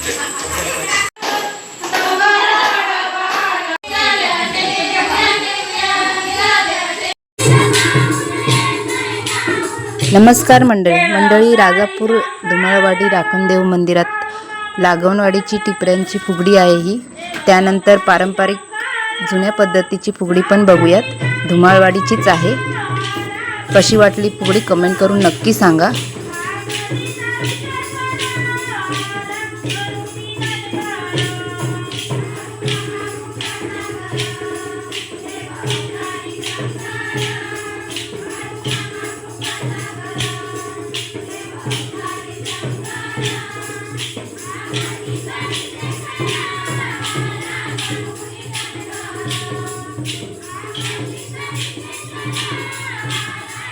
नमस्कार मंडळी. मंडळी राजापूर धुमाळवाडी राखणदेव मंदिरात लागवणवाडीची टिपऱ्यांची फुगडी आहे ही. त्यानंतर पारंपरिक जुन्या पद्धतीची फुगडी पण बघूयात. धुमाळवाडीचीच आहे. कशी वाटली फुगडी कमेंट करून नक्की सांगा.